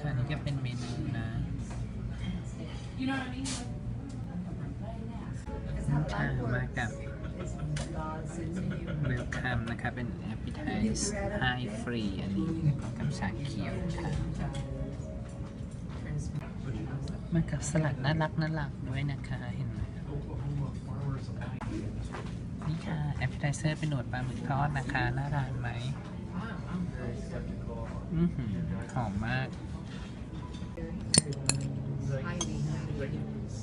ค่ะนี่ก็เป็นเมนูนะ You know what I mean? ค่ะมากับเวลคัมนะคะเป็น appetize high free อันนี้กับชาเขียวค่ะ มากับสลัดน่ารักน่ารักด้วยนะคะเห็นไหมนี่ค่ะ appetizer เป็นหนวดปลาหมึกทอดนะคะน่าทานไหมอือหือหอมมาก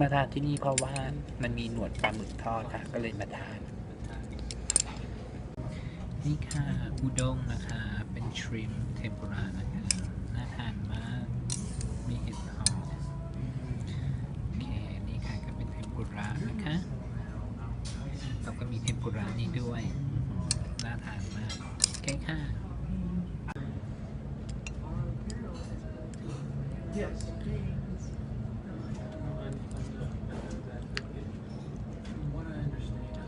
มาทานที่นี่เพราะว่ามันมีหนวดปลาหมึกทอดค่ะ ก็เลยมาทาน นี่ค่ะอุด้งนะคะ เป็นชริมเทมปุระนะคะ น่าทานมาก มีเห็ดหอมโอเค นี่ค่ะก็เป็นเทมปุระนะคะแล้วก็มีเทมปุระนี่ด้วย น่าทานมากโอเคค่ะเ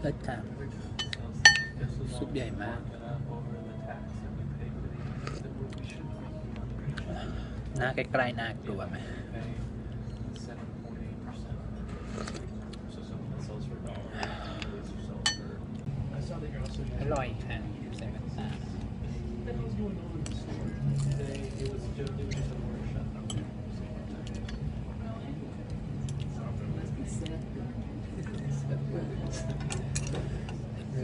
ลิศค่ะซุปใหญ่มาก หน้าใกล้ๆน่ากลัวไหมอร่อยค่ะใส่แว่นตา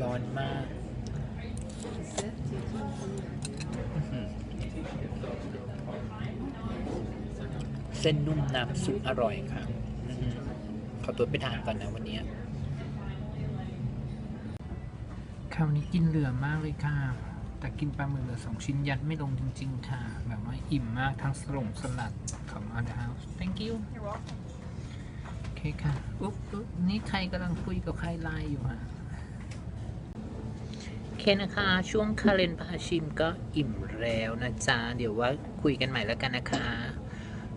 ร้อนมากเส้นนุ่มน้ำซุปอร่อยค่ะขอตัวไปทานก่อนนะวันนี้คราวนี้กินเหลือมากเลยค่ะ แต่กินปลาหมึกเหลือสองชิ้นยัดไม่ลงจริง ๆ ค่ะ แบบว่าอิ่มมากทั้งสลงสลัดของ Other House thank you You're welcome. โอเคค่ะอุ๊บอุ๊บนี่ใครกำลังคุยกับใครไลน์อยู่ฮะโอเคนะคะ ช่วงคาเลนพาชิมก็อิ่มแล้วนะจ๊ะ เดี๋ยวว่าคุยกันใหม่แล้วกันนะคะ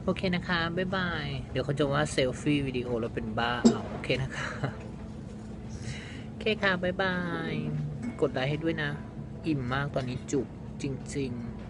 โอเคนะคะ บ๊ายบาย เดี๋ยวเขาจะว่าเซลฟี่วิดีโอเราเป็นบ้าเอาโอเคนะคะ โอเคค่ะ บ๊ายบาย กดไลค์ให้ด้วยนะ อิ่มมากตอนนี้จุกจริง ๆ